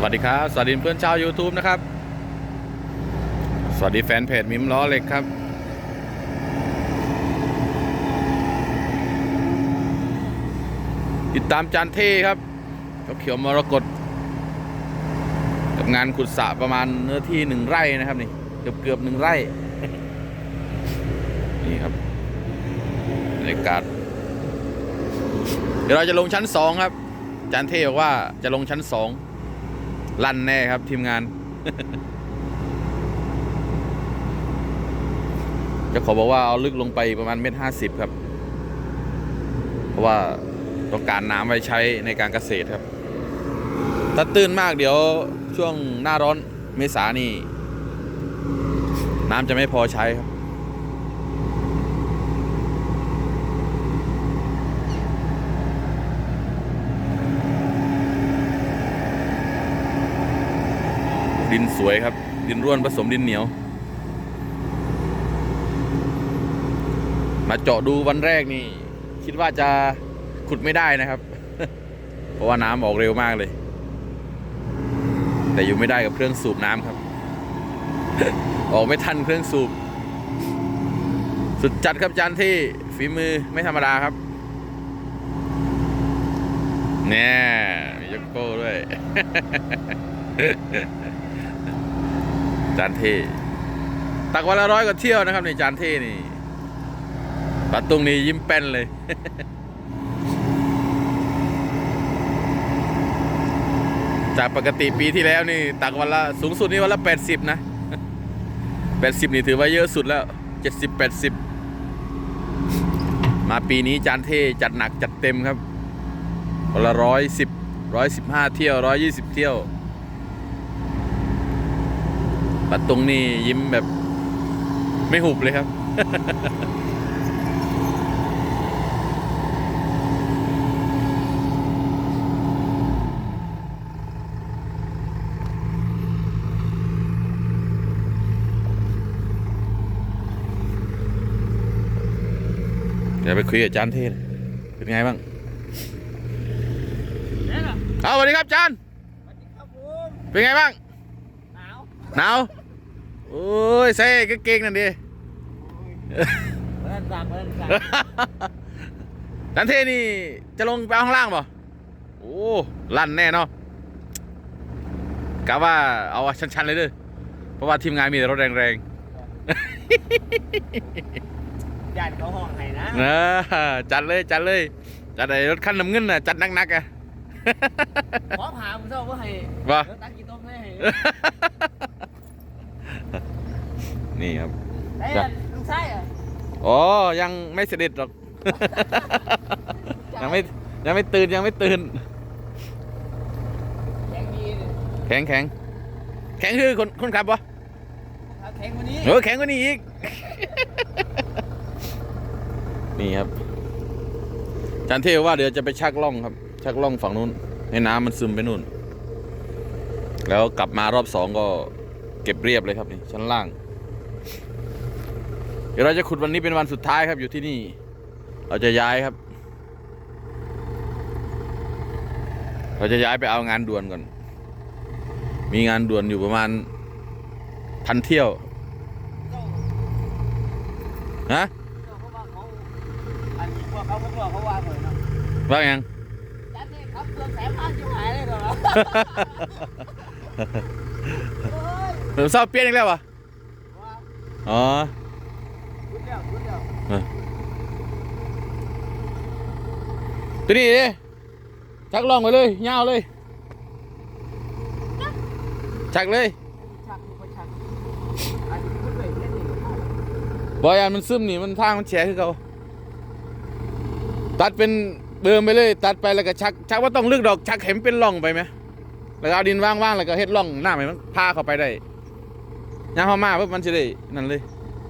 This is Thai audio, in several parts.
สวัสดีครับ สวัสดีเพื่อนชาว YouTube นะครับ สวัสดีแฟนเพจมิมล้อเหล็กครับ ติดตามจานเท่ครับเขาเขียวมรกตกับงานขุดสระประมาณเนื้อที่หนึ่งไร่นะครับนี่ เกือบเกือบหนึ่งไร่ นี่ครับบรรยากาศเดี๋ยวเราจะลงชั้นสองครับจานเท่บอกว่าจะลงชั้นสอง ลั่นแน่ครับทีมงาน จะขอบอกว่าเอาลึกลงไปประมาณเมตรห้าสิบครับ เพราะว่าต้องการน้ำไว้ใช้ในการเกษตรครับ ถ้าตื้นมากเดี๋ยวช่วงหน้าร้อนเมษานี่ น้ำจะไม่พอใช้ครับ ดินสวยครับ ดินร่วนผสมดินเหนียว มาเจาะดูวันแรกนี่ คิดว่าจะขุดไม่ได้นะครับ เพราะว่าน้ำออกเร็วมากเลย แต่อยู่ไม่ได้กับเครื่องสูบน้ำครับ ออกไม่ทันเครื่องสูบ สุดจัดครับจานที่ฝีมือไม่ธรรมดาครับเนี่ยมียกโก้ด้วย จานเท ตักวันละร้อยกว่าเที่ยวนะครับในจานเทนี่ปัดตุงนี่ยิ้มแป้นเลย จากปกติปีที่แล้วนี่ ตักวันละสูงสุดนี่วันละแปดสิบนะแปดสิบนี่ถือว่าเยอะสุดแล้วเจ็ดสิบแปดสิบมาปีนี้จานเทจัดหนักจัดเต็มครับวันละร้อยสิบร้อยสิบห้าเที่ยวร้อยยี่สิบเที่ยว ปัดตรงนี่ยิ้มแบบไม่หุบเลยครับ เดี๋ยวไปคุยกับอาจารย์เทศเป็นไงบ้างเนี่ยน่ะเอาสวัสดีครับอาจารย์สวัสดีครับผมเป็นไงบ้าง หนาว หนาว โอ้ยเซ่เก่งๆนั่นดิเล่นสั่งเล่นสั่งนันเทนี่จะลงไปเอาข้างล่างป่ะโอ้ลั่นแน่เนาะกะว่าเอาชันๆเลยเด้อเพราะว่าทีมงานมีแต่รถแรงญาติเขาห้องให้นะๆนะจัดเลยจัดเลยจัดไอ้รถคันน้ำเงินน่ะจัดหนักๆอะขอผ่าผมเจ้าว่าให้ว่าเดี๋ยวตักกี่ต้มให้ให้ นี่ครับ ไอ้จ้ะลูกไส้อะอ๋อ ยังไม่เสด็จหรอก ยังไม่ยังไม่ตื่นยังไม่ตื่น แข็งดีเลยแข็งแข็งแข็งคือคนคนขับปะถ้าแข็งกว่านี้เออแข็งกว่านี้อีก นี่ครับอาจารย์เทวว่าเดี๋ยวจะไปชักล่องครับ ชักล่องฝั่งนู้น ให้น้ำมันซึมไปนู่น แล้วกลับมารอบสองก็เก็บเรียบเลยครับนี่ชั้นล่าง เดี๋ยวเราจะขุดวันนี้เป็นวันสุดท้ายครับ อยู่ที่นี่ เราจะย้ายครับ เราจะย้ายไปเอางานด่วนก่อน มีงานด่วนอยู่ประมาณพันเที่ยวเจ้าฮะเจ้าเขาว่าเขาอันนี้พวกเขาพวกเขาว่าเหมือนเนาะว่ายังจัดนี่ครับเครื่องแสบพันชิบหายเลยเหรอ เฮ้ยเศร้าเปลี่ยนอีกแล้ววะอ๋อตัวนี้ดิชักล่องไปเลยยาวเลย ชักเลยชักเลยเล่นนี่บอยอันมันซึมนี่มันทางมันแฉคือเขาตัดเป็นเบิ่มไปเลย ตัดไปแล้วก็ชัก ชักว่าต้องลึกดอกชักเข็มเป็นร่องไปไหมแล้วเอาดินว่างๆแล้วก็เฮ็ดร่องหน้าไปมันพาเข้าไปได้ ยามเข้ามาปุ๊บมันจะได้นั่นเลย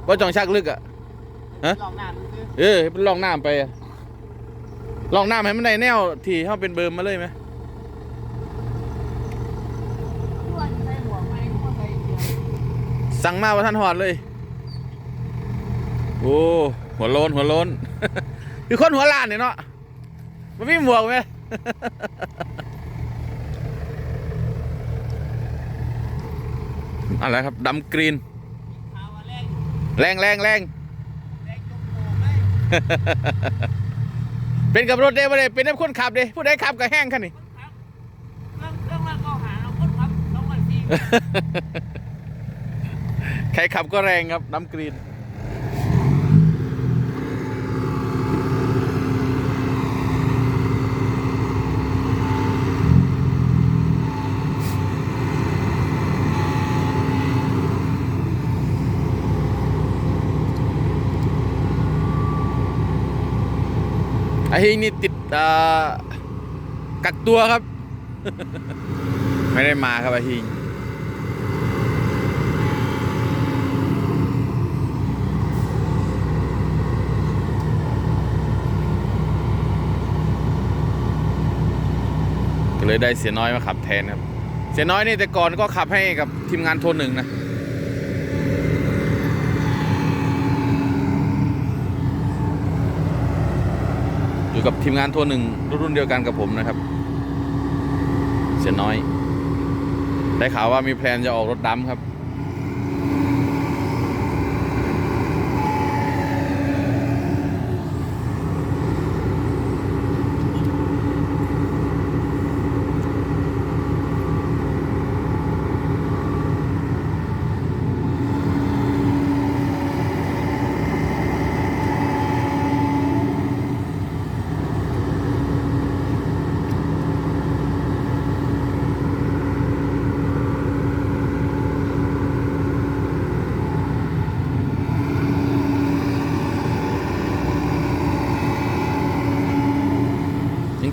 ว่าจ้องชักลึกอะฮะลองน้ำดูสิเออให้เป็นร่องน้ำไปอะร่องน้ำให้มันได้แนวที่เขาเป็นเบิ่มมาเลยไหมทุกวันใส่หมวกไหมก็ใส่เดียวสั่งมาว่าท่านหอดเลย โอ้หัวโลนหัวโลน คือคนหัวล้านเนี่ยเนาะมันไม่หมวกไหม อะไรครับดำกรีนข่าวว่าแรงแรงแรงแรงแรงจมโป่งเลยเป็นกับรถเด้บ่ได้เป็นน้ำคนขับเด้ผู้ใดขับก็แห้งคันนี่คนขับเรื่องเรื่องว่าเขาหาเราคนขับสองวันสี่ใครขับก็แรงครับน้ำกรีน นี่ติดกักตัวครับ ไม่ได้มาครับไอ้ฮิงก็เลยได้เสียน้อยมาขับแทนครับ เสียน้อยนี่แต่ก่อนก็ขับให้กับทีมงานโทนหนึ่งนะ อยู่กับทีมงานทัวหนึ่งรุ่นเดียวกันกับผมนะครับ เสียน้อย ได้ข่าวว่ามีแพลนจะออกรถดำครับ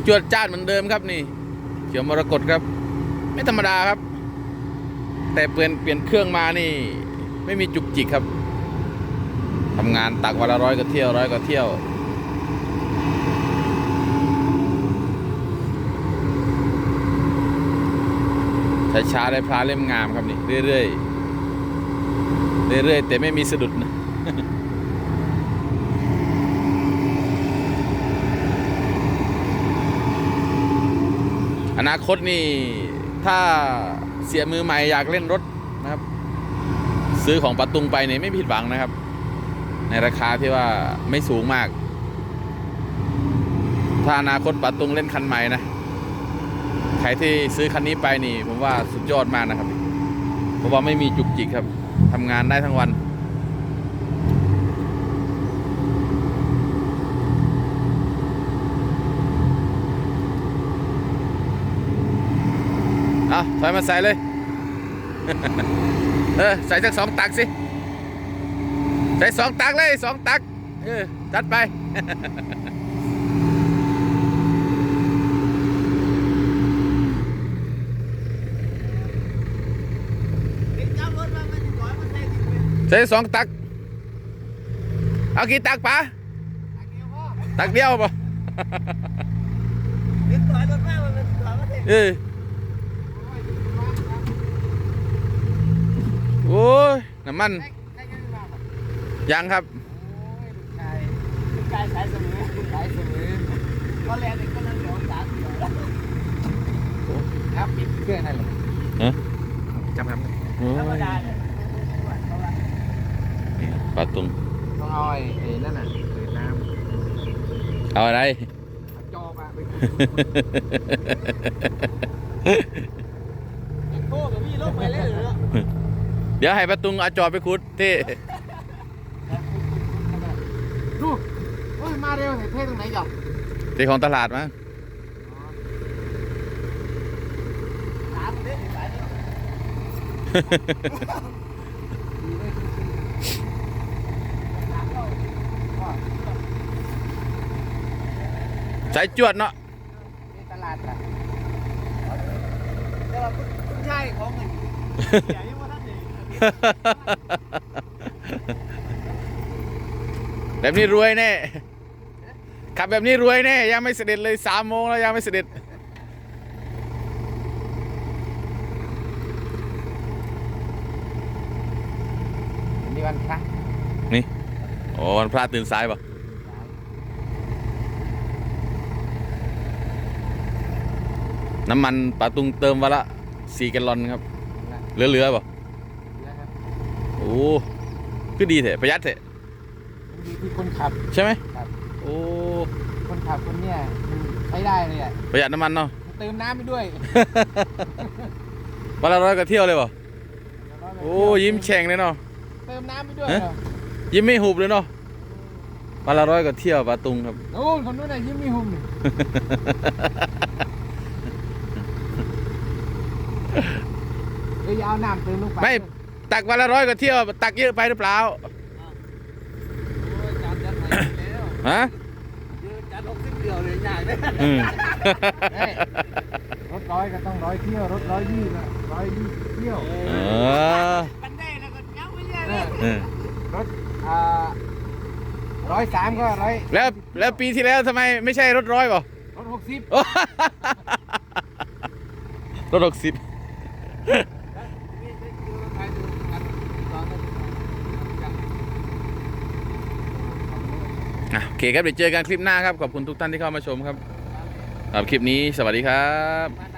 จวดจ้านเหมือนเดิมครับนี่ เขียวมรกตครับ ไม่ธรรมดาครับ แต่เปลี่ยนเปลี่ยนเครื่องมานี่ ไม่มีจุกจิกครับทำงานตักวันละร้อยก็เที่ยวร้อยก็เที่ยวช้าๆได้พลาเล่มงามครับนี่เรื่อยๆเรื่อยๆแต่ไม่มีสะดุดนะ นาคตนี่ถ้าเสียมือใหม่อยากเล่นรถนะครับ ซื้อของปะตุงไปเนี่ยไม่ผิดหวังนะครับ ในราคาที่ว่าไม่สูงมาก ถ้าอนาคตปะตุงเล่นคันใหม่นะใครที่ซื้อคันนี้ไปนี่ ผมว่าสุดยอดมากนะครับ เพราะว่าไม่มีจุกจิกครับทำงานได้ทั้งวัน เอาถอยมาใส่เลย เออ ใส่สักสองตักสิ ใส่สองตักเลยสองตัก เออ จัดไปเด็กจับรถมามันจะร้อยมันใส่ติดเป็นใส่สองตัก เอากี่ตักปะอันเดียวพ่อตักเดียวปะเด็กร้อยรถมามันเป็นร้อยมันใส่ เออ โอ้ยน้ำมันได้ได้เงินมาป่ะยังครับโอ้ยลูกชายลูกชายสายเสมอลูกชายเสมอก็แลนด์ก็นั่นเดี๋ยวสามเดี๋ยวครับปิดเครื่องนั่นเลยฮะจำครับธรรมดาเนี่ยปลาตุงต้องเอาไอ้ไอ้นั่นน่ะเปิดน้เอาอะไรำจอมาไปโค้กับพี่ลงไปเลยเหรอ เดี๋ยวให้ปลาตุงเอาจอบไปขุดที่ดูโอ้ยมาเร็วเห็นเท่ตรงไหนจ้ะที่ของตลาดมั้งถามเด็กสายถามเราว่าใส่จวดเนาะในตลาดอะแต่ว่าคุณชายของเงิน แบบนี้รวยแน่ขับแบบนี้รวยแน่ยังไม่เสด็จเลยสามโมงแล้วยังไม่เสด็จนี่วันพระนี่โอ้วันพระตื่นสายปะน้ำมันปลาตุงเติมวันละสี่แกลลอนครับเหลือๆปะ อ้คือดีเถอะประหยัดเถอะมันดีที่คนขับ ใช่ไหมครับโอ้คนขับคนเนี้ยมันใช้ได้เลยอะประหยัดน้ำมันเนาะเติมน้ำไปด้วยวันละร้อยก็เที่ยวเลยบ่โอ้ยิ้มแฉ่งเลยเนาะเติมน้ำไปด้วยฮะเหรอยิ้มไม่หุบเลยเนาะวันละร้อยก็เที่ยวปาตุงครับโอ้คนนู้นน่ะยิ้มไม่หุ่มนี่เอ้ยเอาน้ำเติมลงไปไม่ ตักวันละร้อยก็เที่ยว ตักเยอะไปหรือเปล่าโอ้ยจัดจัดไปแล้วฮะเดี๋ยวจัดหกสิบเดียวเลยใหญ่เลยอืมเฮ้ยรถร้อยก็ต้องร้อยเที่ยวรถร้อยยี่ละร้อยยี่เที่ยวเออมันได้แล้วก็ยังไม่ได้เลยเออรถอ่าร้อยสามก็ร้อยแล้วแล้วปีที่แล้วทำไมไม่ใช่รถร้อยบ่รถหกสิบรถหกสิบะโอเคครับเดี๋ยวเจอกันคลิปหน้าครับ ขอบคุณทุกท่านที่เข้ามาชมครับสำหรับคลิปนี้สวัสดีครับ